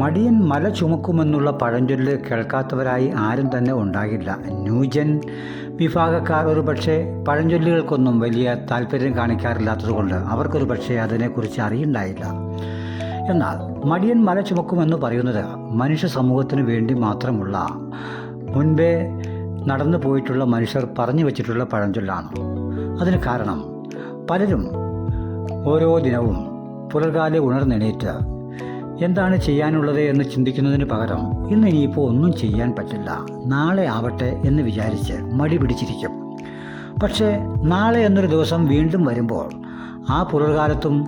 മടിയൻ മല ചുമക്കുമെന്നുള്ള പഴഞ്ചൊല്ല് കേൾക്കാത്തവരായി ആരും തന്നെ ഉണ്ടാകില്ല. ന്യൂജൻ വിഭാഗക്കാർ ഒരു പക്ഷേ പഴഞ്ചൊല്ലുകൾക്കൊന്നും വലിയ താല്പര്യം കാണിക്കാറില്ലാത്തതുകൊണ്ട് അവർക്കൊരു പക്ഷേ അതിനെക്കുറിച്ച് അറിയുണ്ടായില്ല. എന്നാൽ മടിയൻ മല ചുമക്കുമെന്ന് പറയുന്നത് മനുഷ്യ സമൂഹത്തിന് വേണ്ടി മാത്രമുള്ള മുൻപേ നടന്നു പോയിട്ടുള്ള മനുഷ്യർ പറഞ്ഞു വച്ചിട്ടുള്ള പഴഞ്ചൊല്ലാണ്. അതിന് കാരണം പലരും ഓരോ ദിനവും പുലർകാലെ ഉണർന്നെണീറ്റ് എന്താണ് ചെയ്യാനുള്ളത് എന്ന് ചിന്തിക്കുന്നതിന് പകരം ഇന്ന് ഇനിയിപ്പോൾ ഒന്നും ചെയ്യാൻ പറ്റില്ല. നാളെ ആവട്ടെ എന്ന് വിചാരിച്ച് മടി പിടിച്ചിരിക്കും. പക്ഷേ നാളെ എന്നൊരു ദിവസം വീണ്ടും വരുമ്പോൾ ആ പുലർകാലത്തും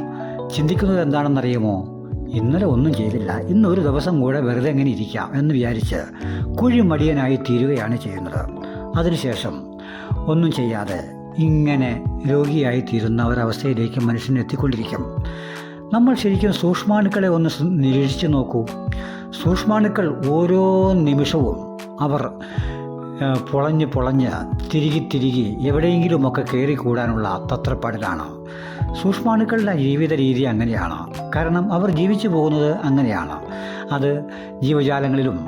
ചിന്തിക്കുന്നത് എന്താണെന്നറിയുമോ? ഇന്നലെ ഒന്നും ചെയ്തില്ല. ഇന്ന് ഒരു ദിവസം കൂടെ വെറുതെ എങ്ങനെ ഇരിക്കാം എന്ന് വിചാരിച്ച് കുഴിമടിയനായി തീരുകയാണ് ചെയ്യുന്നത്. അതിനുശേഷം ഒന്നും ചെയ്യാതെ ഇങ്ങനെ രോഗിയായി തീരുന്ന ഒരവസ്ഥയിലേക്ക് മനുഷ്യൻ എത്തിക്കൊണ്ടിരിക്കും. നമ്മൾ ശരിക്കും സൂക്ഷ്മാണുക്കളെ ഒന്ന് നിരീക്ഷിച്ചു നോക്കൂ. സൂക്ഷ്മാണുക്കൾ ഓരോ നിമിഷവും അവർ പൊളഞ്ഞ് പൊളഞ്ഞ് തിരികെ തിരികെ എവിടെയെങ്കിലുമൊക്കെ കയറിക്കൂടാനുള്ള തത്രപ്പാടിലാണ്. സൂക്ഷ്മാണുക്കളുടെ ജീവിത രീതി അങ്ങനെയാണ്. കാരണം അവർ ജീവിച്ചു പോകുന്നത് അങ്ങനെയാണ്. അത് ജീവജാലങ്ങളിലും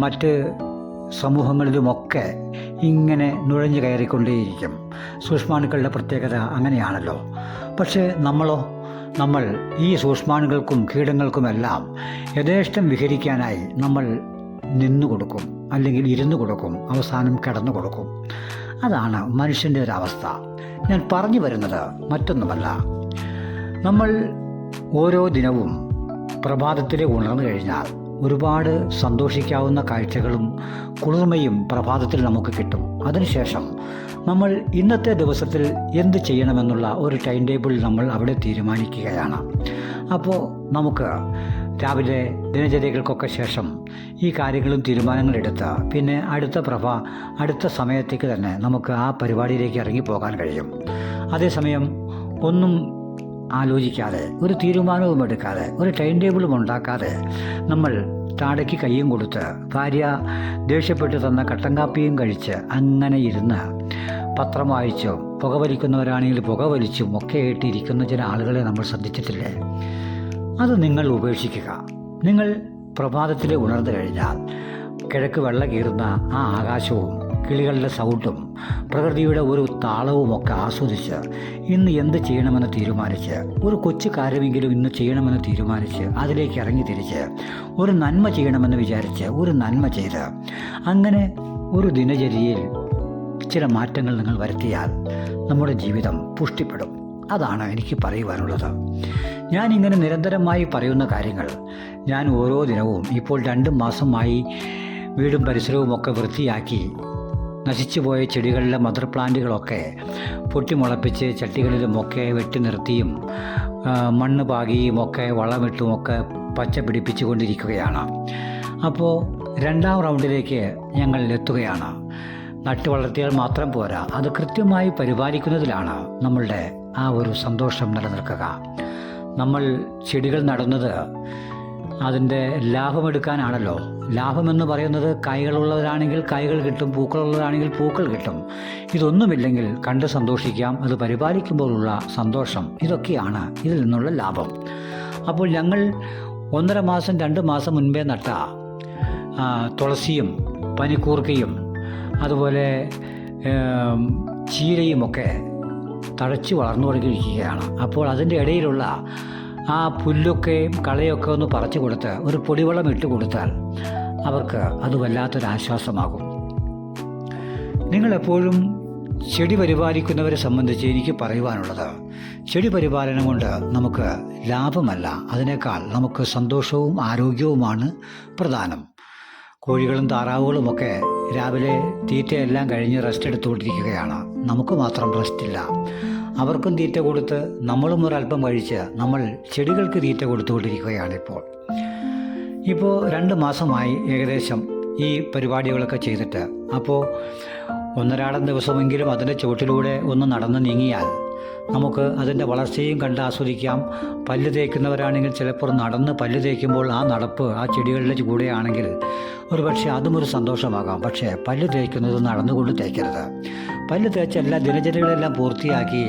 മറ്റ് സമൂഹങ്ങളിലുമൊക്കെ ഇങ്ങനെ നുഴഞ്ഞു കയറിക്കൊണ്ടേയിരിക്കും. സൂക്ഷ്മാണുക്കളുടെ പ്രത്യേകത അങ്ങനെയാണല്ലോ. പക്ഷേ നമ്മളോ നമ്മൾ ഈ സൂക്ഷ്മാണുക്കൾക്കും കീടങ്ങൾക്കുമെല്ലാം യഥേഷ്ടം വിഹരിക്കാനായി നമ്മൾ നിന്നു കൊടുക്കും അല്ലെങ്കിൽ ഇരുന്നു കൊടുക്കും അവസാനം കിടന്നു കൊടുക്കും. അതാണ് മനുഷ്യന്റെ ഒരവസ്ഥ ഞാൻ പറഞ്ഞു വരുന്നത് മറ്റൊന്നുമല്ല. നമ്മൾ ഓരോ ദിനവും പ്രഭാതത്തിൽ ഉണർന്നു കഴിഞ്ഞാൽ ഒരുപാട് സന്തോഷിക്കാവുന്ന കാഴ്ചകളും കുളിർമയും പ്രഭാതത്തിൽ നമുക്ക് കിട്ടും. അതിനുശേഷം നമ്മൾ ഇന്നത്തെ ദിവസത്തിൽ എന്ത് ചെയ്യണമെന്നുള്ള ഒരു ടൈം ടേബിൾ നമ്മൾ അവിടെ തീരുമാനിക്കുകയാണ്. അപ്പോൾ നമുക്ക് രാവിലെ ദിനചര്യകൾക്കൊക്കെ ശേഷം ഈ കാര്യങ്ങളും തീരുമാനങ്ങളെടുത്ത് പിന്നെ അടുത്ത പ്രഭ അടുത്ത സമയത്തേക്ക് തന്നെ നമുക്ക് ആ പരിപാടിയിലേക്ക് ഇറങ്ങിപ്പോകാൻ കഴിയും. അതേസമയം ഒന്നും ആലോചിക്കാതെ ഒരു തീരുമാനവും എടുക്കാതെ ഒരു ടൈം ടേബിളും ഉണ്ടാക്കാതെ നമ്മൾ താടയ്ക്ക് കയ്യും കൊടുത്ത് ഭാര്യ ദേഷ്യപ്പെട്ട് തന്ന കട്ടൻ കാപ്പിയും കഴിച്ച് അങ്ങനെ ഇരുന്ന് പത്രം വായിച്ചും. പുകവലിക്കുന്നവരാണെങ്കിൽ പുകവലിച്ചും ഒക്കെ ആയിട്ടിരിക്കുന്ന ചില ആളുകളെ നമ്മൾ ശ്രദ്ധിച്ചിട്ടില്ലേ? അത് നിങ്ങൾ ഉപേക്ഷിക്കുക. നിങ്ങൾ പ്രഭാതത്തിൽ ഉണർന്നു കഴിഞ്ഞാൽ കിഴക്ക് വെള്ള കീറുന്ന ആ ആകാശവും കിളികളുടെ സൗണ്ടും പ്രകൃതിയുടെ ഒരു താളവുമൊക്കെ ആസ്വദിച്ച് ഇന്ന് എന്ത് ചെയ്യണമെന്ന് തീരുമാനിച്ച് ഒരു കൊച്ചു കാര്യമെങ്കിലും ഇന്ന് ചെയ്യണമെന്ന് തീരുമാനിച്ച് അതിലേക്ക് ഇറങ്ങി തിരിച്ച് ഒരു നന്മ ചെയ്യണമെന്ന് വിചാരിച്ച് ഒരു നന്മ ചെയ്ത് അങ്ങനെ ഒരു ദിനചര്യയിൽ ചില മാറ്റങ്ങൾ നിങ്ങൾ വരുത്തിയാൽ നമ്മുടെ ജീവിതം പുഷ്ടിപ്പെടും. അതാണ് എനിക്ക് പറയുവാനുള്ളത്. ഞാൻ ഇങ്ങനെ നിരന്തരമായി പറയുന്ന കാര്യങ്ങൾ ഞാൻ ഓരോ ദിനവും ഇപ്പോൾ രണ്ട് മാസമായി വീടും പരിസരവും ഒക്കെ വൃത്തിയാക്കി നശിച്ചുപോയ ചെടികളിലെ മദർ പ്ലാന്റുകളൊക്കെ പൊട്ടിമുളപ്പിച്ച് ചട്ടികളിലുമൊക്കെ വെട്ടി നിർത്തിയും മണ്ണ് പാകിയും ഒക്കെ വളമിട്ടും ഒക്കെ പച്ച പിടിപ്പിച്ചുകൊണ്ടിരിക്കുകയാണ്. അപ്പോൾ രണ്ടാം റൗണ്ടിലേക്ക് ഞങ്ങൾ എത്തുകയാണ് നട്ടു വളർത്തിയാൽ മാത്രം പോരാ അത് കൃത്യമായി പരിപാലിക്കുന്നതിലാണ് നമ്മളുടെ ആ ഒരു സന്തോഷം നിലനിൽക്കുക. നമ്മൾ ചെടികൾ നടുന്നത് അതിന്റെ ലാഭമെടുക്കാനാണല്ലോ ലാഭമെന്ന് പറയുന്നത് കായ്കളുള്ളവരാണെങ്കിൽ കൈകൾ കിട്ടും പൂക്കളുള്ളതാണെങ്കിൽ പൂക്കൾ കിട്ടും. ഇതൊന്നുമില്ലെങ്കിൽ കണ്ട് സന്തോഷിക്കാം അത് പരിപാലിക്കുമ്പോഴുള്ള സന്തോഷം. ഇതൊക്കെയാണ് ഇതിൽ നിന്നുള്ള ലാഭം. അപ്പോൾ ഞങ്ങൾ ഒന്നര മാസം രണ്ട് മാസം മുൻപേ നട്ട തുളസിയും പനിക്കൂർക്കയും അതുപോലെ ചീരയുമൊക്കെ തഴച്ച് വളർന്നു തുടങ്ങിയിരിക്കുകയാണ് അപ്പോൾ അതിന്റെ ഇടയിലുള്ള ആ പുല്ലൊക്കെയും കളയൊക്കെ ഒന്ന് പറിച്ചു കൊടുത്ത് ഒരു പൊടിവളം ഇട്ട് കൊടുത്താൽ അവർക്ക് അത് വല്ലാത്തൊരു ആശ്വാസമാകും നിങ്ങളെപ്പോഴും ചെടി പരിപാലിക്കുന്നവരെ സംബന്ധിച്ച് എനിക്ക് പറയുവാനുള്ളത് ചെടി പരിപാലനം കൊണ്ട് നമുക്ക് ലാഭമല്ല അതിനേക്കാൾ നമുക്ക് സന്തോഷവും ആരോഗ്യവുമാണ് പ്രധാനം. കോഴികളും താറാവുകളും ഒക്കെ രാവിലെ തീറ്റയെല്ലാം കഴിഞ്ഞ് റെസ്റ്റ് എടുത്തുകൊണ്ടിരിക്കുകയാണ്. നമുക്ക് മാത്രം റെസ്റ്റ് ഇല്ല. അവർക്കും തീറ്റ കൊടുത്ത് നമ്മളും ഒരല്പം കഴിച്ച് നമ്മൾ ചെടികൾക്ക് തീറ്റ കൊടുത്തുകൊണ്ടിരിക്കുകയാണ് ഇപ്പോൾ ഇപ്പോൾ രണ്ട് മാസമായി ഏകദേശം ഈ പരിപാടികളൊക്കെ ചെയ്തിട്ട്. അപ്പോൾ ഒന്നരാടം ദിവസമെങ്കിലും അതിന്റെ ചുവട്ടിലൂടെ ഒന്ന് നടന്ന് നീങ്ങിയാൽ നമുക്ക് അതിന്റെ വളർച്ചയും കണ്ട് ആസ്വദിക്കാം. പല്ല് തേക്കുന്നവരാണെങ്കിൽ ചിലപ്പോൾ നടന്ന് പല്ല് തേക്കുമ്പോൾ ആ നടപ്പ് ആ ചെടികളുടെ കൂടെയാണെങ്കിൽ ഒരു പക്ഷേ അതും ഒരു സന്തോഷമാകാം. പക്ഷേ പല്ല് തേക്കുന്നത് നടന്നുകൊണ്ട് തേക്കരുത്. പല്ല് തേച്ച എല്ലാ ദിനചര്യകളെല്ലാം പൂർത്തിയാക്കി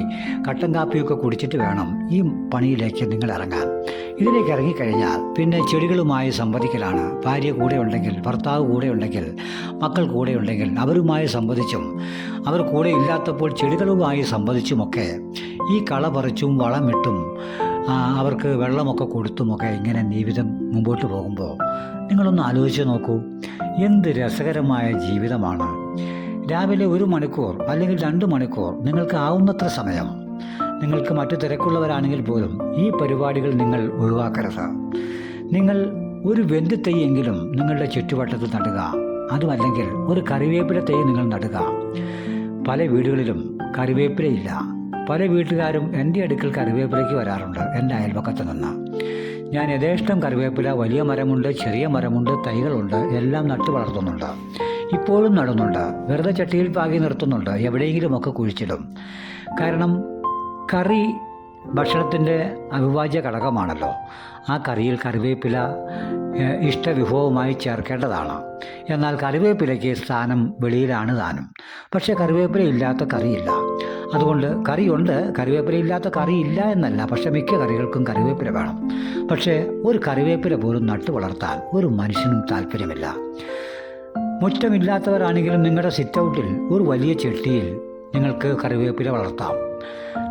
കട്ടൻ കാപ്പിയൊക്കെ കുടിച്ചിട്ട് വേണം ഈ പണിയിലേക്ക് നിങ്ങൾ ഇറങ്ങാൻ. ഇതിലേക്ക് ഇറങ്ങിക്കഴിഞ്ഞാൽ പിന്നെ ചെടികളുമായി സംവദിക്കലാണ്. ഭാര്യ കൂടെ ഉണ്ടെങ്കിൽ ഭർത്താവ് കൂടെ ഉണ്ടെങ്കിൽ മക്കൾ കൂടെ ഉണ്ടെങ്കിൽ അവരുമായി സംവദിച്ചും അവർ കൂടെ ഇല്ലാത്തപ്പോൾ ചെടികളുമായി സംവദിച്ചുമൊക്കെ ഈ കള പറിച്ചും വളമിട്ടും അവർക്ക് വെള്ളമൊക്കെ കൊടുത്തുമൊക്കെ ഇങ്ങനെ ജീവിതം മുമ്പോട്ട് പോകുമ്പോൾ നിങ്ങളൊന്ന് ആലോചിച്ച് നോക്കൂ. എന്ത് രസകരമായ ജീവിതമാണ്. രാവിലെ ഒരു മണിക്കൂർ അല്ലെങ്കിൽ രണ്ട് മണിക്കൂർ നിങ്ങൾക്ക് ആവുന്നത്ര സമയം. നിങ്ങൾക്ക് മറ്റു തിരക്കുള്ളവരാണെങ്കിൽ പോലും ഈ പരിപാടികൾ നിങ്ങൾ ഒഴിവാക്കരുത്. നിങ്ങൾ ഒരു വെന്ത് തെയ്യെങ്കിലും നിങ്ങളുടെ ചുറ്റുവട്ടത്തിൽ നടുക. അതുമല്ലെങ്കിൽ ഒരു കറിവേപ്പില തൈ നിങ്ങൾ നടുക. പല വീടുകളിലും കറിവേപ്പിലയില്ല പല വീട്ടുകാരും എന്റെ അടുക്കൽ കറിവേപ്പിലയ്ക്ക് വരാറുണ്ട് എന്റെ അയൽപക്കത്ത് നിന്ന്. ഞാൻ യഥേഷ്ടം കറിവേപ്പില വലിയ മരമുണ്ട് ചെറിയ മരമുണ്ട് തൈകളുണ്ട് എല്ലാം നട്ടു വളർത്തുന്നുണ്ട്. ഇപ്പോഴും നടുന്നുണ്ട്. വെറുതെ ചട്ടിയിൽ പാകി നിർത്തുന്നുണ്ട്. എവിടെയെങ്കിലുമൊക്കെ കുഴിച്ചിടും. കാരണം കറി ഭക്ഷണത്തിന്റെ അവിഭാജ്യ ഘടകമാണല്ലോ. ആ കറിയിൽ കറിവേപ്പില ഇഷ്ടവിഭവമായി ചേർക്കേണ്ടതാണ്. എന്നാൽ കറിവേപ്പിലയ്ക്ക് സ്ഥാനം വെളിയിലാണ് താനും. പക്ഷേ കറിവേപ്പില ഇല്ലാത്ത കറിയില്ല. അതുകൊണ്ട് കറിയുണ്ട്. കറിവേപ്പില ഇല്ലാത്ത കറിയില്ല എന്നല്ല. പക്ഷേ മിക്ക കറികൾക്കും കറിവേപ്പില വേണം. പക്ഷേ ഒരു കറിവേപ്പില പോലും നട്ടു വളർത്താൻ ഒരു മനുഷ്യനും താല്പര്യമില്ല. മുറ്റമില്ലാത്തവരാണെങ്കിലും നിങ്ങളുടെ സിറ്റൗട്ടിൽ ഒരു വലിയ ചെട്ടിയിൽ നിങ്ങൾക്ക് കറിവേപ്പില വളർത്താം.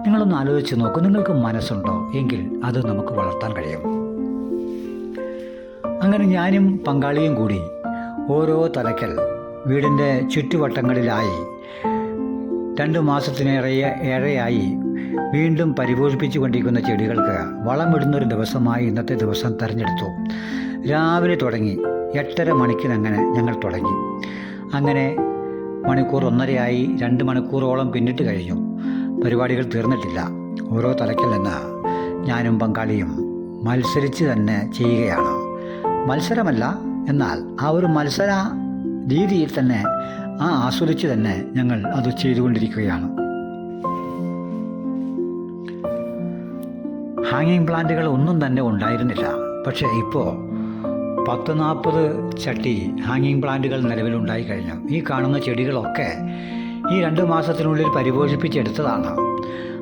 നിങ്ങളൊന്ന് ആലോചിച്ച് നോക്കൂ നിങ്ങൾക്ക് മനസ്സുണ്ടോ? എങ്കിൽ അത് നമുക്ക് വളർത്താൻ കഴിയും. അങ്ങനെ ഞാനും പങ്കാളിയും കൂടി ഓരോ തലക്കൽ വീടിന്റെ ചുറ്റുവട്ടങ്ങളിലായി രണ്ട് മാസത്തിനേറെ ഏറെയായി വീണ്ടും പരിപോഷിപ്പിച്ചു കൊണ്ടിരിക്കുന്ന ചെടികൾക്ക് വളമിടുന്നൊരു ദിവസമായി ഇന്നത്തെ ദിവസം തിരഞ്ഞെടുത്തു. രാവിലെ തുടങ്ങി. എട്ടര മണിക്കിനങ്ങനെ ഞങ്ങൾ തുടങ്ങി. അങ്ങനെ മണിക്കൂർ ഒന്നരയായി രണ്ട് മണിക്കൂറോളം പിന്നിട്ട് കഴിഞ്ഞു. പരിപാടികൾ തീർന്നിട്ടില്ല. ഓരോ തലയ്ക്കൽ നിന്ന് ഞാനും പങ്കാളിയും മത്സരിച്ച് തന്നെ ചെയ്യുകയാണ്. മത്സരമല്ല എന്നാൽ ആ ഒരു മത്സര രീതിയിൽ തന്നെ ആ ആസ്വദിച്ച് തന്നെ ഞങ്ങൾ അത് ചെയ്തുകൊണ്ടിരിക്കുകയാണ്. ഹാങ്ങിങ് പ്ലാന്റുകൾ ഒന്നും തന്നെ ഉണ്ടായിരുന്നില്ല. പക്ഷേ ഇപ്പോൾ പത്ത് നാൽപ്പത് ചട്ടി ഹാങ്ങിങ് പ്ലാന്റുകൾ നിലവിലുണ്ടായി കഴിഞ്ഞു. ഈ കാണുന്ന ചെടികളൊക്കെ ഈ രണ്ട് മാസത്തിനുള്ളിൽ പരിപോഷിപ്പിച്ചെടുത്തതാണ്.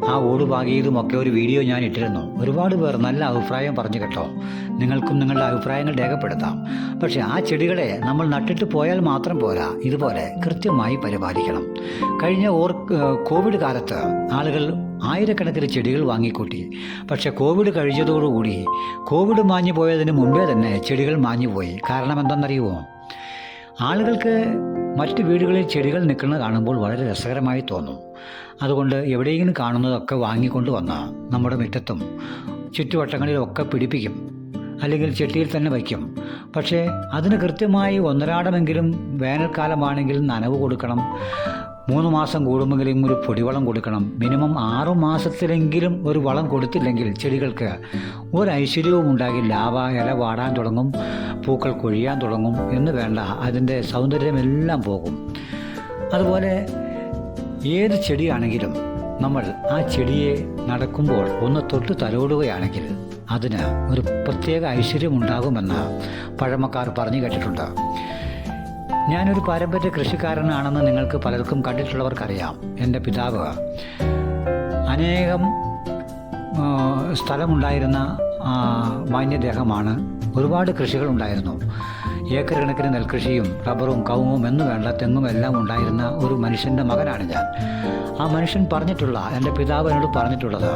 ആ ഓട് പാകിയതുമൊക്കെ ഒരു വീഡിയോ ഞാൻ ഇട്ടിരുന്നു. ഒരുപാട് പേർ നല്ല അഭിപ്രായം പറഞ്ഞു കേട്ടോ. നിങ്ങൾക്കും നിങ്ങളുടെ അഭിപ്രായങ്ങൾ രേഖപ്പെടുത്താം. പക്ഷേ ആ ചെടികളെ നമ്മൾ നട്ടിട്ട് പോയാൽ മാത്രം പോരാ. ഇതുപോലെ കൃത്യമായി പരിപാലിക്കണം. കഴിഞ്ഞ ഓർ കോവിഡ് കാലത്ത് ആളുകൾ ആയിരക്കണക്കിന് ചെടികൾ വാങ്ങിക്കൂട്ടി. പക്ഷേ കോവിഡ് കഴിഞ്ഞതോടുകൂടി കോവിഡ് മാഞ്ഞു പോയതിന് മുമ്പേ തന്നെ ചെടികൾ മാഞ്ഞു പോയി കാരണം എന്തെന്നറിയുമോ ആളുകൾക്ക് മറ്റ് വീടുകളിൽ ചെടികൾ നിൽക്കുന്നത് കാണുമ്പോൾ വളരെ രസകരമായി തോന്നും. അതുകൊണ്ട് എവിടെയെങ്കിലും കാണുന്നതൊക്കെ വാങ്ങിക്കൊണ്ട് വന്ന നമ്മുടെ മുറ്റത്തും ചുറ്റുവട്ടങ്ങളിലൊക്കെ പിടിപ്പിക്കും. അല്ലെങ്കിൽ ചെട്ടിയിൽ തന്നെ വയ്ക്കും. പക്ഷേ അതിന് കൃത്യമായി ഒന്നരാടമെങ്കിലും വേനൽക്കാലമാണെങ്കിലും നനവ് കൊടുക്കണം. മൂന്ന് മാസം കൂടുമെങ്കിലും ഒരു പൊടിവളം കൊടുക്കണം. മിനിമം ആറു മാസത്തിലെങ്കിലും ഒരു വളം കൊടുത്തില്ലെങ്കിൽ ചെടികൾക്ക് ഒരു ഐശ്വര്യവും ഉണ്ടാകില്ല. ഇല വാടാൻ തുടങ്ങും പൂക്കൾ കൊഴിയാൻ തുടങ്ങും എന്ന് വേണ്ട. അതിന്റെ സൗന്ദര്യമെല്ലാം പോകും. അതുപോലെ ഏത് ചെടിയാണെങ്കിലും നമ്മൾ ആ ചെടിയെ നടക്കുമ്പോൾ ഒന്ന് തൊട്ട് തലോടുകയാണെങ്കിൽ അതിന് ഒരു പ്രത്യേക ഐശ്വര്യമുണ്ടാകുമെന്ന് പഴമക്കാർ പറഞ്ഞു കേട്ടിട്ടുണ്ട്. ഞാനൊരു പാരമ്പര്യ കൃഷിക്കാരനാണെന്ന് നിങ്ങൾക്ക് പലർക്കും കണ്ടിട്ടുള്ളവർക്കറിയാം. എന്റെ പിതാവ് അനേകം സ്ഥലമുണ്ടായിരുന്ന മാന്യദേഹമാണ്. ഒരുപാട് കൃഷികളുണ്ടായിരുന്നു. ഏക്കർ കണക്കിന് നെൽകൃഷിയും റബ്ബറും കവുങ്ങും എന്ന് വേണ്ട തെങ്ങും എല്ലാം ഉണ്ടായിരുന്ന ഒരു മനുഷ്യന്റെ മകനാണ് ഞാൻ. ആ മനുഷ്യൻ പറഞ്ഞിട്ടുള്ള എന്റെ പിതാവ് എന്നോട് പറഞ്ഞിട്ടുള്ളത്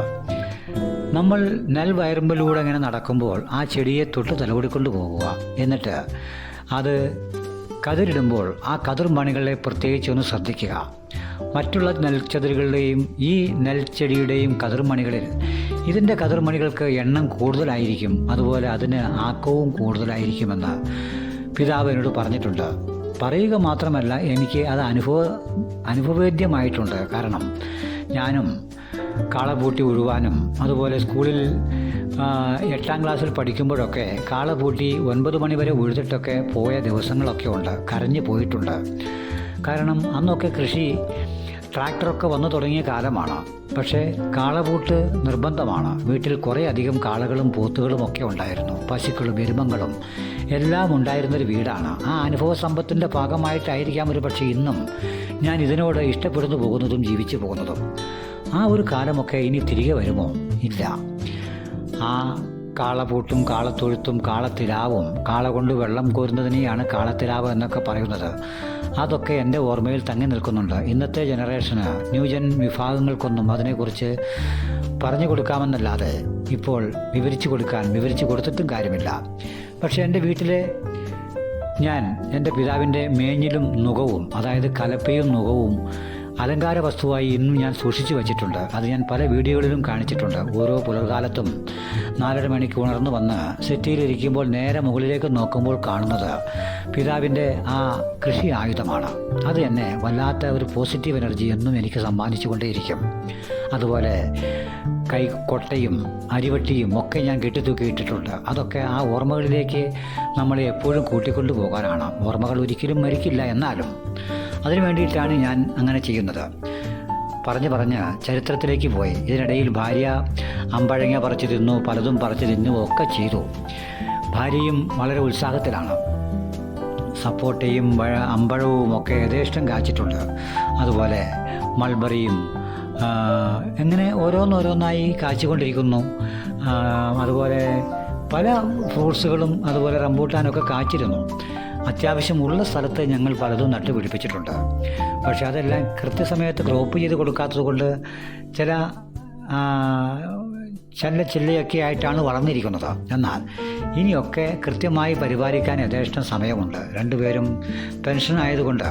നമ്മൾ നെൽവയറുമ്പിലൂടെ ഇങ്ങനെ നടക്കുമ്പോൾ ആ ചെടിയെ തൊട്ട് തലോടിക്കൊണ്ട് പോകുക എന്നിട്ട് അത് കതിരിടുമ്പോൾ ആ കതിർ മണികളെ പ്രത്യേകിച്ച് ഒന്ന് ശ്രദ്ധിക്കുക. മറ്റുള്ള നെൽച്ചതിരുകളുടെയും ഈ നെൽച്ചെടിയുടെയും കതിർമണികളിൽ ഇതിന്റെ കതിർമണികൾക്ക് എണ്ണം കൂടുതലായിരിക്കും. അതുപോലെ അതിന് ആക്കവും കൂടുതലായിരിക്കുമെന്ന് പിതാവ് എന്നോട് പറഞ്ഞിട്ടുണ്ട്. പറയുക മാത്രമല്ല എനിക്ക് അത് അനുഭവ അനുഭവേദ്യമായിട്ടുണ്ട്. കാരണം ഞാനും കാളപൂട്ടി ഉഴുവാനും അതുപോലെ സ്കൂളിൽ എട്ടാം ക്ലാസ്സിൽ പഠിക്കുമ്പോഴൊക്കെ കാളപൂട്ടി ഒൻപത് മണിവരെ ഉഴുതിട്ടൊക്കെ പോയ ദിവസങ്ങളൊക്കെ ഉണ്ട് കരഞ്ഞു പോയിട്ടുണ്ട്. കാരണം അന്നൊക്കെ കൃഷി ട്രാക്ടറൊക്കെ വന്നു തുടങ്ങിയ കാലമാണ്. പക്ഷേ കാളപൂട്ട് നിർബന്ധമാണ്. വീട്ടിൽ കുറേ അധികം കാളകളും പോത്തുകളും ഒക്കെ ഉണ്ടായിരുന്നു. പശുക്കളും എരുമങ്ങളും എല്ലാം ഉണ്ടായിരുന്നൊരു വീടാണ്. ആ അനുഭവ സമ്പത്തിന്റെ ഭാഗമായിട്ടായിരിക്കാം ഒരു പക്ഷേ ഇന്നും ഞാൻ ഇതിനോട് ഇഷ്ടപ്പെടുന്നു പോകുന്നതും ജീവിച്ചു പോകുന്നതും. ആ ഒരു കാലമൊക്കെ ഇനി തിരികെ വരുമോ? ഇല്ല. ആ കാളപൂട്ടും കാളത്തൊഴുത്തും കാളത്തിലാവും. കാള കൊണ്ട് വെള്ളം കോരുന്നതിനെയാണ് കാളത്തിലാവ് എന്നൊക്കെ പറയുന്നത്. അതൊക്കെ എന്റെ ഓർമ്മയിൽ തങ്ങി നിൽക്കുന്നുണ്ട്. ഇന്നത്തെ ജനറേഷന് ന്യൂജൻ വിഭാഗങ്ങൾക്കൊന്നും അതിനെക്കുറിച്ച് പറഞ്ഞു കൊടുക്കാമെന്നല്ലാതെ ഇപ്പോൾ വിവരിച്ചു കൊടുക്കാൻ വിവരിച്ചു കൊടുത്തിട്ടും കാര്യമില്ല. പക്ഷേ എന്റെ വീട്ടിലെ ഞാൻ എന്റെ പിതാവിന്റെ മേഞ്ഞിലും നുകവും അതായത് കലപ്പയും നുകവും അലങ്കാര വസ്തുവായി ഇന്നും ഞാൻ സൂക്ഷിച്ചു വച്ചിട്ടുണ്ട്. അത് ഞാൻ പല വീഡിയോകളിലും കാണിച്ചിട്ടുണ്ട്. ഓരോ പുലർകാലത്തും നാലര മണിക്ക് ഉണർന്നു വന്ന് സിറ്റിയിലിരിക്കുമ്പോൾ നേരെ മുകളിലേക്ക് നോക്കുമ്പോൾ കാണുന്നത് പിതാവിന്റെ ആ കൃഷി ആയുധമാണ്. അത് എന്നെ വല്ലാത്ത ഒരു പോസിറ്റീവ് എനർജി എന്നും എനിക്ക് സമ്മാനിച്ചു കൊണ്ടേയിരിക്കും അതുപോലെ കൈക്കൊട്ടയും അരിവട്ടിയും ഒക്കെ ഞാൻ കെട്ടിത്തൂക്കിയിട്ടിട്ടുണ്ട്. അതൊക്കെ ആ ഓർമ്മകളിലേക്ക് നമ്മളെ എപ്പോഴും കൂട്ടിക്കൊണ്ടു പോകാനാണ് ഓർമ്മകൾ ഒരിക്കലും മരിക്കില്ല എന്നാലും. അതിനു വേണ്ടിയിട്ടാണ് ഞാൻ അങ്ങനെ ചെയ്യുന്നത്. പറഞ്ഞു പറഞ്ഞ് ചരിത്രത്തിലേക്ക് പോയി. ഇതിനിടയിൽ ഭാര്യ അമ്പഴങ്ങ പറിച്ചു തിന്നു പലതും പറിച്ചു തിന്നു ഒക്കെ ചെയ്തു. ഭാര്യയും വളരെ ഉത്സാഹത്തിലാണ്. സപ്പോട്ടയും അമ്പഴവും ഒക്കെ യഥേഷ്ടം കാച്ചിട്ടുണ്ട്. അതുപോലെ മൾബറിയും എങ്ങനെ ഓരോന്നോരോന്നായി കാച്ചിക്കൊണ്ടിരിക്കുന്നു. അതുപോലെ പല ഫ്രൂട്ട്സുകളും അതുപോലെ റംബൂട്ടാനൊക്കെ കാച്ചിരുന്നു. അത്യാവശ്യമുള്ള സ്ഥലത്ത് ഞങ്ങൾ പലതും നട്ടുപിടിപ്പിച്ചിട്ടുണ്ട്. പക്ഷേ അതെല്ലാം കൃത്യസമയത്ത് ക്രോപ്പ് ചെയ്ത് കൊടുക്കാത്തത് കൊണ്ട് ചില ചല്ല ചില്ലയൊക്കെ ആയിട്ടാണ് വളർന്നിരിക്കുന്നത്. എന്നാൽ ഇനിയൊക്കെ കൃത്യമായി പരിപാലിക്കാൻ യഥേഷ്ടം സമയമുണ്ട്. രണ്ടുപേരും പെൻഷൻ ആയതുകൊണ്ട്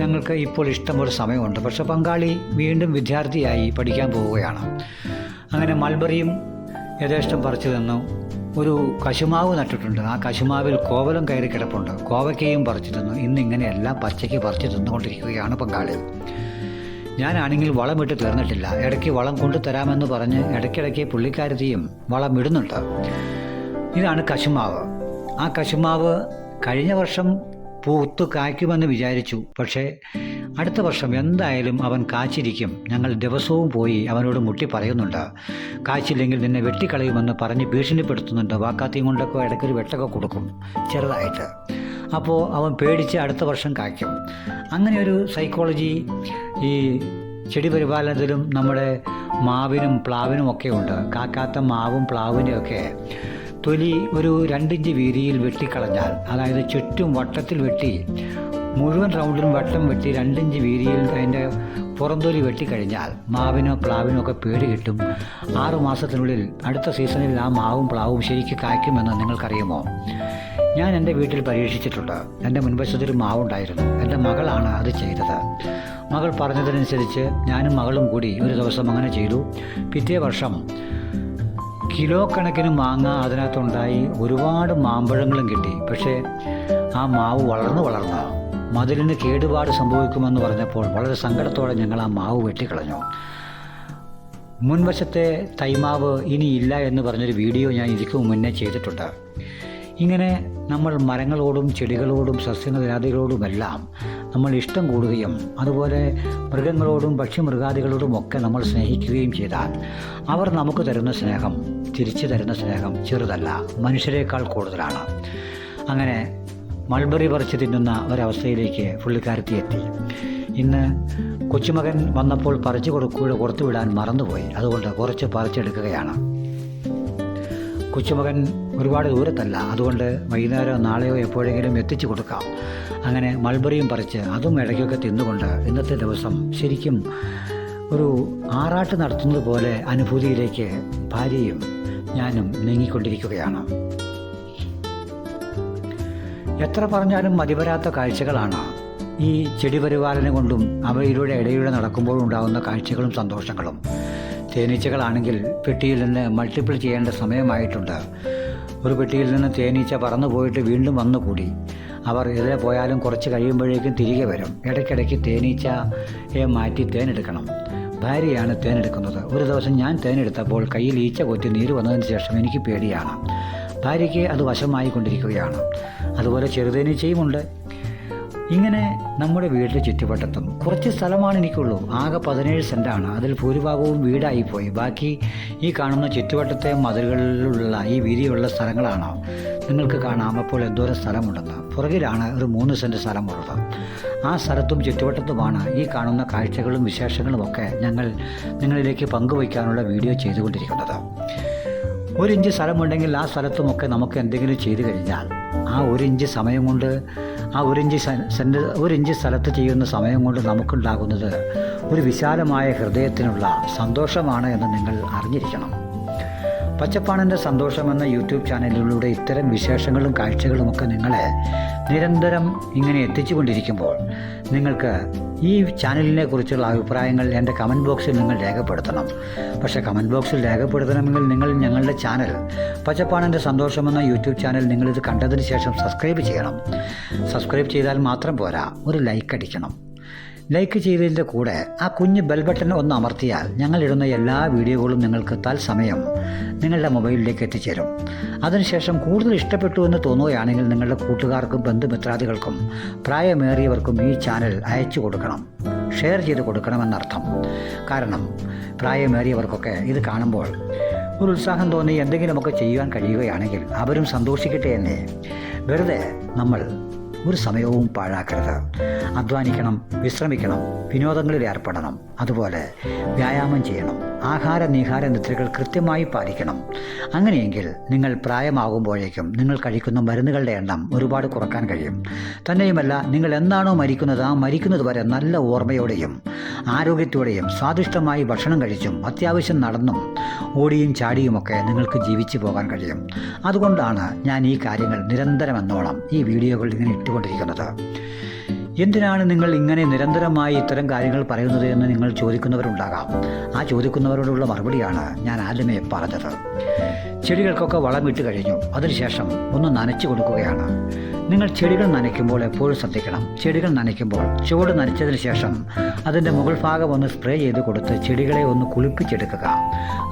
ഞങ്ങൾക്ക് ഇപ്പോൾ ഇഷ്ടംപോലെ സമയമുണ്ട്. പക്ഷേ പങ്കാളി വീണ്ടും വിദ്യാർത്ഥിയായി പഠിക്കാൻ പോവുകയാണ്. അങ്ങനെ മൾബറിയും യഥേഷ്ടം പറിച്ചു തന്നു. ഒരു കശുമാവ് നട്ടിട്ടുണ്ട്. ആ കശുമാവിൽ കോവലം കയറി കിടപ്പുണ്ട്. കോവയ്ക്കയും പറിച്ചു തന്നു. ഇന്നിങ്ങനെയെല്ലാം പച്ചയ്ക്ക് പറിച്ചു തിന്നുകൊണ്ടിരിക്കുകയാണ് പങ്കാളി. ഞാനാണെങ്കിൽ വളം ഇട്ട് തീർന്നിട്ടില്ല. ഇടയ്ക്ക് വളം കൊണ്ടുതരാമെന്ന് പറഞ്ഞ് ഇടയ്ക്കിടയ്ക്ക് പുള്ളിക്കാരത്തിയും വളം ഇടുന്നുണ്ട്. ഇതാണ് കശുമാവ്. ആ കശുമാവ് കഴിഞ്ഞ വർഷം പൂത്ത് കായ്ക്കുമെന്ന് വിചാരിച്ചു. പക്ഷേ അടുത്ത വർഷം എന്തായാലും അവൻ കാച്ചിരിക്കും. ഞങ്ങൾ ദിവസവും പോയി അവനോട് മുട്ടി പറയുന്നുണ്ട്. കാച്ചില്ലെങ്കിൽ നിന്നെ വെട്ടിക്കളയുമെന്ന് പറഞ്ഞ് ഭീഷണിപ്പെടുത്തുന്നുണ്ട്. വാക്കാത്തിയും കൊണ്ടൊക്കെ ഇടയ്ക്കൊരു വെട്ടൊക്കെ കൊടുക്കും. ചെറുതായിട്ട്. അപ്പോൾ അവൻ പേടിച്ച് അടുത്ത വർഷം കായ്ക്കും. അങ്ങനെ ഒരു സൈക്കോളജി ഈ ചെടി പരിപാലനത്തിലും നമ്മുടെ മാവിനും പ്ലാവിനും ഒക്കെ ഉണ്ട്. കാക്കാത്ത മാവും പ്ലാവിന്റെ ഒക്കെ തൊലി ഒരു രണ്ടിഞ്ച് വീതിയിൽ വെട്ടിക്കളഞ്ഞാൽ അതായത് ചുറ്റും വട്ടത്തിൽ വെട്ടി മുഴുവൻ റൗണ്ടിലും വട്ടം വെട്ടി രണ്ടിഞ്ച് വീതിയിൽ അതിന്റെ പുറന്തൊലി വെട്ടിക്കഴിഞ്ഞാൽ മാവിനോ പ്ലാവിനോ ഒക്കെ പേടി കിട്ടും. ആറു മാസത്തിനുള്ളിൽ അടുത്ത സീസണിൽ ആ മാവും പ്ലാവും ശരിക്ക് കായ്ക്കുമെന്ന് നിങ്ങൾക്കറിയുമോ? ഞാൻ എന്റെ വീട്ടിൽ പരീക്ഷിച്ചിട്ടുണ്ട്. എന്റെ മുൻവശത്തൊരു മാവുണ്ടായിരുന്നു. എന്റെ മകളാണ് അത് ചെയ്തത്. മകൾ പറഞ്ഞതനുസരിച്ച് ഞാനും മകളും കൂടി ഒരു ദിവസം അങ്ങനെ ചെയ്തു. പിറ്റേ വർഷം കിലോ കണക്കിന് മാങ്ങ അതിനകത്തുണ്ടായി ഒരുപാട് മാമ്പഴങ്ങളും കിട്ടി. പക്ഷേ ആ മാവ് വളർന്നു വളർന്ന മതിലിന് കേടുപാട് സംഭവിക്കുമെന്ന് പറഞ്ഞപ്പോൾ വളരെ സങ്കടത്തോടെ ഞങ്ങൾ ആ മാവ് വെട്ടിക്കളഞ്ഞു. മുൻവശത്തെ തൈമാവ് ഇനിയില്ല എന്ന് പറഞ്ഞൊരു വീഡിയോ ഞാൻ ഇതിക്ക് മുന്നേ ചെയ്തിട്ടുണ്ട്. ഇങ്ങനെ നമ്മൾ മരങ്ങളോടും ചെടികളോടും സസ്യജാതികളോടുമെല്ലാം നമ്മൾ ഇഷ്ടം കൂടുകയും അതുപോലെ മൃഗങ്ങളോടും പക്ഷിമൃഗാദികളോടും ഒക്കെ നമ്മൾ സ്നേഹിക്കുകയും ചെയ്താൽ അവർ നമുക്ക് തരുന്ന സ്നേഹം തിരിച്ചു തരുന്ന സ്നേഹം ചെറുതല്ല മനുഷ്യരെക്കാൾ കൂടുതലാണ്. അങ്ങനെ മൾബറി പറിച്ച് തിന്നുന്ന ഒരവസ്ഥയിലേക്ക് പുള്ളിക്കാരത്തി എത്തി. ഇന്ന് കൊച്ചുമകൻ വന്നപ്പോൾ പറിച്ചു കൊടുക്കുക കൊടുത്തു വിടാൻ മറന്നുപോയി. അതുകൊണ്ട് കുറച്ച് പറിച്ചെടുക്കുകയാണ്. കൊച്ചുമകൻ ഒരുപാട് ദൂരത്തല്ല. അതുകൊണ്ട് വൈകുന്നേരം നാളെയോ എപ്പോഴെങ്കിലും എത്തിച്ചു കൊടുക്കാം. അങ്ങനെ മൾബറിയും പറിച്ച് അതും ഇടയ്ക്കൊക്കെ തിന്നുകൊണ്ട് ഇന്നത്തെ ദിവസം ശരിക്കും ഒരു ആറാട്ട് നടത്തുന്നത് പോലെ അനുഭൂതിയിലേക്ക് ഭാര്യയും ഞാനും നീങ്ങിക്കൊണ്ടിരിക്കുകയാണ്. എത്ര പറഞ്ഞാലും മതിവരാത്ത കാഴ്ചകളാണ് ഈ ചെടി പരിപാലനം കൊണ്ടും അവയിലൂടെ ഇടയിലൂടെ നടക്കുമ്പോൾ ഉണ്ടാകുന്ന കാഴ്ചകളും സന്തോഷങ്ങളും. തേനീച്ചകളാണെങ്കിൽ പെട്ടിയിൽ നിന്ന് മൾട്ടിപ്പിൾ ചെയ്യേണ്ട സമയമായിട്ടുണ്ട്. ഒരു പെട്ടിയിൽ നിന്ന് തേനീച്ച പറന്നു പോയിട്ട് വീണ്ടും വന്നു കൂടി അവർ എതിരെ പോയാലും കുറച്ച് കഴിയുമ്പോഴേക്കും തിരികെ വരും. ഇടയ്ക്കിടയ്ക്ക് തേനീച്ചയെ മാറ്റി തേനെടുക്കണം ഭാര്യയാണ് തേനെടുക്കുന്നത് ഒരു ദിവസം ഞാൻ തേനെടുത്തപ്പോൾ കയ്യിൽ ഈച്ച കൊത്തി നീര് വന്നതിന് ശേഷം എനിക്ക് പേടിയാണ്. ഭാര്യയ്ക്ക് അത് വശമായി കൊണ്ടിരിക്കുകയാണ്. അതുപോലെ ചെറുതേനീച്ചയുമുണ്ട് ഇങ്ങനെ നമ്മുടെ വീട്ടിൽ ചുറ്റുവട്ടത്തും. കുറച്ച് സ്ഥലമാണ് എനിക്കുള്ളൂ. ആകെ പതിനേഴ് സെന്റാണ്. അതിൽ ഭൂരിഭാഗവും വീടായിപ്പോയി. ബാക്കി ഈ കാണുന്ന ചുറ്റുവട്ടത്തെ മതിലുകളിലുള്ള ഈ വീതിയുള്ള സ്ഥലങ്ങളാണ്. നിങ്ങൾക്ക് കാണാം. അപ്പോൾ എന്തോരം സ്ഥലമുണ്ടെന്ന്. പുറകിലാണ് ഒരു മൂന്ന് സെന്റ് സ്ഥലമുള്ളത്. ആ സ്ഥലത്തും ചുറ്റുവട്ടത്തുമാണ് ഈ കാണുന്ന കാഴ്ചകളും വിശേഷങ്ങളും ഒക്കെ ഞങ്ങൾ നിങ്ങളിലേക്ക് പങ്കുവയ്ക്കാനുള്ള വീഡിയോ ചെയ്തുകൊണ്ടിരിക്കുന്നത്. ഒരു ഇഞ്ച് സ്ഥലമുണ്ടെങ്കിൽ ആ സ്ഥലത്തുമൊക്കെ നമുക്ക് എന്തെങ്കിലും ചെയ്തു കഴിഞ്ഞാൽ ആ ഒരു ഇഞ്ച് സമയം കൊണ്ട് ആ ഒരു ഇഞ്ച് സെന്റ് സെന്റ് ഒരു ഇഞ്ച് സ്ഥലത്ത് ചെയ്യുന്ന സമയം കൊണ്ട് നമുക്കുണ്ടാകുന്നത് ഒരു വിശാലമായ ഹൃദയത്തിനുള്ള സന്തോഷമാണ് എന്ന് നിങ്ങൾ അറിഞ്ഞിരിക്കണം. പച്ചപ്പാണന്റെ സന്തോഷം എന്ന യൂട്യൂബ് ചാനലിലൂടെ ഇത്തരം വിശേഷങ്ങളും കാഴ്ചകളും ഒക്കെ നിങ്ങളെ നിരന്തരം ഇങ്ങനെ എത്തിച്ചുകൊണ്ടിരിക്കുമ്പോൾ നിങ്ങൾക്ക് ഈ ചാനലിനെ കുറിച്ചുള്ള അഭിപ്രായങ്ങൾ എന്റെ കമന്റ് ബോക്സിൽ നിങ്ങൾ രേഖപ്പെടുത്തണം. പക്ഷേ കമന്റ് ബോക്സിൽ രേഖപ്പെടുത്തണമെങ്കിൽ നിങ്ങൾ ഞങ്ങളുടെ ചാനൽ പച്ചപ്പാണന്റെ സന്തോഷം എന്ന യൂട്യൂബ് ചാനൽ നിങ്ങളിത് കണ്ടതിന് ശേഷം സബ്സ്ക്രൈബ് ചെയ്യണം. സബ്സ്ക്രൈബ് ചെയ്താൽ മാത്രം പോരാ ഒരു ലൈക്ക് അടിക്കണം. ലൈക്ക് ചെയ്തതിന്റെ കൂടെ ആ കുഞ്ഞ് ബെൽ ബട്ടൺ ഒന്ന് അമർത്തിയാൽ ഞങ്ങളിടുന്ന എല്ലാ വീഡിയോകളും നിങ്ങൾക്ക് തൽസമയം നിങ്ങളുടെ മൊബൈലിലേക്ക് എത്തിച്ചേരും. അതിനുശേഷം കൂടുതൽ ഇഷ്ടപ്പെട്ടു എന്ന് തോന്നുകയാണെങ്കിൽ നിങ്ങളുടെ കൂട്ടുകാർക്കും ബന്ധുമിത്രാദികൾക്കും പ്രായമേറിയവർക്കും ഈ ചാനൽ അയച്ചു കൊടുക്കണം. ഷെയർ ചെയ്ത് കൊടുക്കണമെന്നർത്ഥം. കാരണം പ്രായമേറിയവർക്കൊക്കെ ഇത് കാണുമ്പോൾ ഒരു ഉത്സാഹം തോന്നി എന്തെങ്കിലുമൊക്കെ ചെയ്യുവാൻ കഴിയുകയാണെങ്കിൽ അവരും സന്തോഷിക്കട്ടെ എന്നേ. വെറുതെ നമ്മൾ ഒരു സമയവും പാഴാക്കരുത്. അധ്വാനിക്കണം വിശ്രമിക്കണം വിനോദങ്ങളിൽ ഏർപ്പെടണം. അതുപോലെ വ്യായാമം ചെയ്യണം. ആഹാര നീഹാര നിദ്രകൾ കൃത്യമായി പാലിക്കണം. അങ്ങനെയെങ്കിൽ നിങ്ങൾ പ്രായമാകുമ്പോഴേക്കും നിങ്ങൾ കഴിക്കുന്ന മരുന്നുകളുടെ എണ്ണം ഒരുപാട് കുറയ്ക്കാൻ കഴിയും. തന്നെയുമല്ല നിങ്ങൾ എന്താണോ മരിക്കുന്നത് ആ മരിക്കുന്നത് വരെ നല്ല ഓർമ്മയോടെയും ആരോഗ്യത്തോടെയും സ്വാദിഷ്ടമായി ഭക്ഷണം കഴിച്ചും അത്യാവശ്യം നടന്നും ഓടിയും ചാടിയുമൊക്കെ നിങ്ങൾക്ക് ജീവിച്ചു പോകാൻ കഴിയും. അതുകൊണ്ടാണ് ഞാൻ ഈ കാര്യങ്ങൾ നിരന്തരം എന്നോണം ഈ വീഡിയോകൾ ഇങ്ങനെ ഇട്ടുകൊണ്ടിരിക്കുന്നത്. എന്തിനാണ് നിങ്ങൾ ഇങ്ങനെ നിരന്തരമായി ഇത്തരം കാര്യങ്ങൾ പറയുന്നത് എന്ന് നിങ്ങൾ ചോദിക്കുന്നവരുണ്ടാകാം. ആ ചോദിക്കുന്നവരോടുള്ള മറുപടിയാണ് ഞാൻ ആദ്യമേ പറഞ്ഞത്. ചെടികൾക്കൊക്കെ വളമിട്ട് കഴിഞ്ഞു. അതിനുശേഷം ഒന്ന് നനച്ചു കൊടുക്കുകയാണ്. നിങ്ങൾ ചെടികൾ നനയ്ക്കുമ്പോൾ എപ്പോഴും ശ്രദ്ധിക്കണം. ചെടികൾ നനയ്ക്കുമ്പോൾ ചുവട് നനച്ചതിന് ശേഷം അതിന്റെ മുകൾ ഭാഗം ഒന്ന് സ്പ്രേ ചെയ്ത് കൊടുത്ത് ചെടികളെ ഒന്ന് കുളിപ്പിച്ചെടുക്കുക.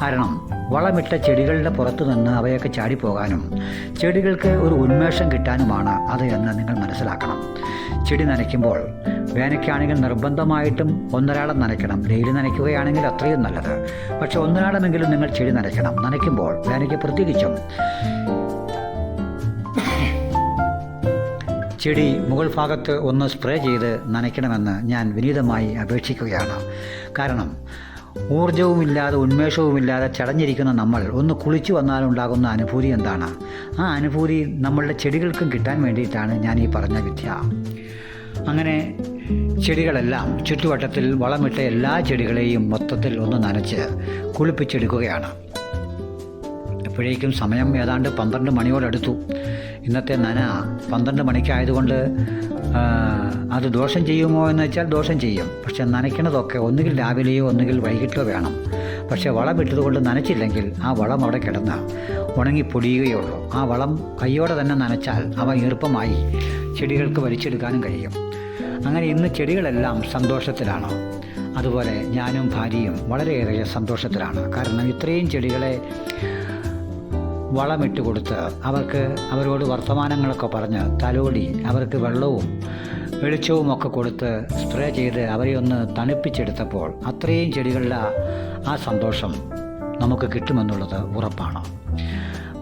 കാരണം വളമിട്ട ചെടികളുടെ പുറത്തു നിന്ന് അവയൊക്കെ ചാടിപ്പോകാനും ചെടികൾക്ക് ഒരു ഉന്മേഷം കിട്ടാനുമാണ് അത് എന്ന് നിങ്ങൾ മനസ്സിലാക്കണം. ചെടി നനയ്ക്കുമ്പോൾ വേനയ്ക്കാണെങ്കിൽ നിർബന്ധമായിട്ടും ഒന്നരാടം നനയ്ക്കണം. ഡെയിലി നനയ്ക്കുകയാണെങ്കിൽ അത്രയും നല്ലത്. പക്ഷെ ഒന്നരാടമെങ്കിലും നിങ്ങൾ ചെടി നനയ്ക്കണം. നനയ്ക്കുമ്പോൾ വേനയ്ക്ക് പ്രത്യേകിച്ചും ചെടി മുകൾ ഭാഗത്ത് ഒന്ന് സ്പ്രേ ചെയ്ത് നനയ്ക്കണമെന്ന് ഞാൻ വിനീതമായി അപേക്ഷിക്കുകയാണ്. കാരണം ഊർജവുമില്ലാതെ ഉന്മേഷവുമില്ലാതെ ചടഞ്ഞിരിക്കുന്ന നമ്മൾ ഒന്ന് കുളിച്ചു വന്നാലുണ്ടാകുന്ന അനുഭൂതി എന്താണ്? ആ അനുഭൂതി നമ്മളുടെ ചെടികൾക്കും കിട്ടാൻ വേണ്ടിയിട്ടാണ് ഞാൻ ഈ പറഞ്ഞ വിദ്യ. അങ്ങനെ ചെടികളെല്ലാം ചുറ്റുവട്ടത്തിൽ വളമിട്ട എല്ലാ ചെടികളെയും മൊത്തത്തിൽ ഒന്ന് നനച്ച് കുളിപ്പിച്ചെടുക്കുകയാണ്. എപ്പോഴേക്കും സമയം ഏതാണ്ട് പന്ത്രണ്ട് മണിയോടടുത്തു. ഇന്നത്തെ നന പന്ത്രണ്ട് മണിക്കായതുകൊണ്ട് അത് ദോഷം ചെയ്യുമോ എന്ന് വെച്ചാൽ ദോഷം ചെയ്യും. പക്ഷെ നനയ്ക്കണതൊക്കെ ഒന്നുകിൽ രാവിലെയോ ഒന്നുകിൽ വൈകിട്ടോ വേണം. പക്ഷേ വളം ഇട്ടതുകൊണ്ട് നനച്ചില്ലെങ്കിൽ ആ വളം അവിടെ കിടന്ന ഉണങ്ങി പൊടിയുകയുള്ളൂ. ആ വളം കൈയോടെ തന്നെ നനച്ചാൽ അവ ഈർപ്പമായി ചെടികൾക്ക് വലിച്ചെടുക്കാനും കഴിയും. അങ്ങനെ ഇന്ന് ചെടികളെല്ലാം സന്തോഷത്തിലാണ്. അതുപോലെ ഞാനും ഭാര്യയും വളരെയേറെ സന്തോഷത്തിലാണ്. കാരണം ഇത്രയും ചെടികളെ വളമിട്ട് കൊടുത്ത് അവർക്ക് അവരോട് വർത്തമാനങ്ങളൊക്കെ പറഞ്ഞ് തലോടി അവർക്ക് വെള്ളവും വെളിച്ചവും ഒക്കെ കൊടുത്ത് സ്പ്രേ ചെയ്ത് അവരെ ഒന്ന് തണുപ്പിച്ചെടുത്തപ്പോൾ അത്രയും ചെടികളുടെ ആ- സന്തോഷം നമുക്ക് കിട്ടുമെന്നുള്ളത് ഉറപ്പാണ്.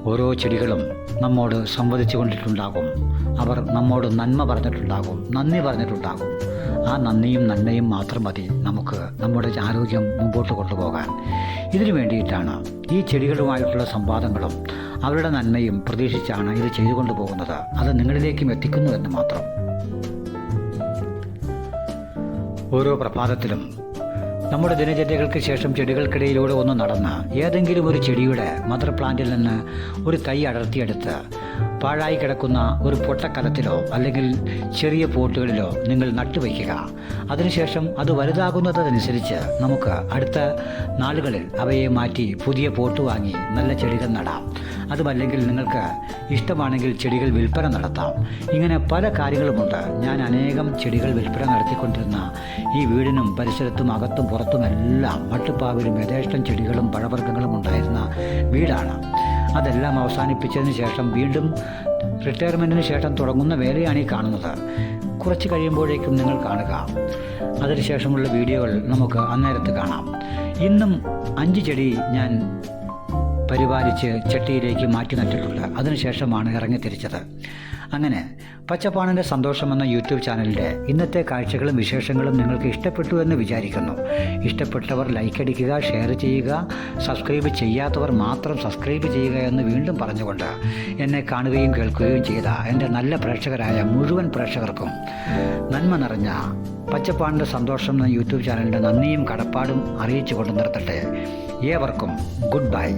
ഓരോ ചെടികളും നമ്മോട് സംവദിച്ചു കൊണ്ടിട്ടുണ്ടാകും അവർ നമ്മോട് നന്മ പറഞ്ഞിട്ടുണ്ടാകും. നന്ദി പറഞ്ഞിട്ടുണ്ടാകും. ആ നന്ദിയും നന്മയും മാത്രം മതി നമുക്ക് നമ്മുടെ ആരോഗ്യം മുമ്പോട്ട് കൊണ്ടുപോകാൻ. ഇതിനു വേണ്ടിയിട്ടാണ് ഈ ചെടികളുമായിട്ടുള്ള സംവാദങ്ങളും അവരുടെ നന്മയും പ്രതീക്ഷിച്ചാണ് ഇത് ചെയ്തുകൊണ്ടു പോകുന്നത്. അത് നിങ്ങളിലേക്കും എത്തിക്കുന്നു എന്ന് മാത്രം. ഓരോ പ്രഭാതത്തിലും നമ്മുടെ ദിനചര്യകൾക്ക് ശേഷം ചെടികൾക്കിടയിലൂടെ ഒന്ന് നടന്ന് ഏതെങ്കിലും ഒരു ചെടിയുടെ മദർ പ്ലാന്റിൽ നിന്ന് ഒരു തൈ അടർത്തിയെടുത്ത് പാഴായി കിടക്കുന്ന ഒരു പൊട്ടക്കലത്തിലോ അല്ലെങ്കിൽ ചെറിയ പോട്ടുകളിലോ നിങ്ങൾ നട്ടുവയ്ക്കുക. അതിനുശേഷം അത് വലുതാകുന്നതനുസരിച്ച് നമുക്ക് അടുത്ത നാളുകളിൽ അവയെ മാറ്റി പുതിയ പോട്ട് വാങ്ങി നല്ല ചെടികൾ നടാം. അതുമല്ലെങ്കിൽ നിങ്ങൾക്ക് ഇഷ്ടമാണെങ്കിൽ ചെടികൾ വിൽപ്പന നടത്താം. ഇങ്ങനെ പല കാര്യങ്ങളുമുണ്ട്. ഞാൻ അനേകം ചെടികൾ വിൽപ്പന നടത്തിക്കൊണ്ടിരുന്ന ഈ വീടിനും പരിസരത്തും അകത്തും പുറത്തുമെല്ലാം മട്ടുപ്പാവിലും യഥേഷ്ടം ചെടികളും പഴവർഗങ്ങളും ഉണ്ടായിരുന്ന വീടാണ്. അതെല്ലാം അവസാനിപ്പിച്ചതിന് ശേഷം വീണ്ടും റിട്ടയർമെന്റിന് ശേഷം തുടങ്ങുന്ന വേലയാണ് ഈ കാണുന്നത്. കുറച്ച് കഴിയുമ്പോഴേക്കും നിങ്ങൾ കാണുക. അതിനുശേഷമുള്ള വീഡിയോകൾ നമുക്ക് അന്നേരത്ത് കാണാം. ഇന്നും അഞ്ച് ചെടി ഞാൻ പരിപാലിച്ച് ചട്ടിയിലേക്ക് മാറ്റി നട്ടിട്ടുണ്ട്. അതിനുശേഷമാണ് ഇറങ്ങിത്തിരിച്ചത്. അങ്ങനെ പച്ചപ്പാണിന്റെ സന്തോഷം എന്ന യൂട്യൂബ് ചാനലിന്റെ ഇന്നത്തെ കാഴ്ചകളും വിശേഷങ്ങളും നിങ്ങൾക്ക് ഇഷ്ടപ്പെട്ടു എന്ന് വിചാരിക്കുന്നു. ഇഷ്ടപ്പെട്ടവർ ലൈക്ക് അടിക്കുക ഷെയർ ചെയ്യുക സബ്സ്ക്രൈബ് ചെയ്യാത്തവർ മാത്രം സബ്സ്ക്രൈബ് ചെയ്യുക എന്ന് വീണ്ടും പറഞ്ഞുകൊണ്ട് എന്നെ കാണുകയും കേൾക്കുകയും ചെയ്ത എന്റെ നല്ല പ്രേക്ഷകരായ മുഴുവൻ പ്രേക്ഷകർക്കും നന്മ നിറഞ്ഞ പച്ചപ്പാണിന്റെ സന്തോഷം എന്ന യൂട്യൂബ് ചാനലിന്റെ നന്ദിയും കടപ്പാടും അറിയിച്ചു കൊണ്ട് നിർത്തട്ടെ. ഏവർക്കും ഗുഡ് ബൈ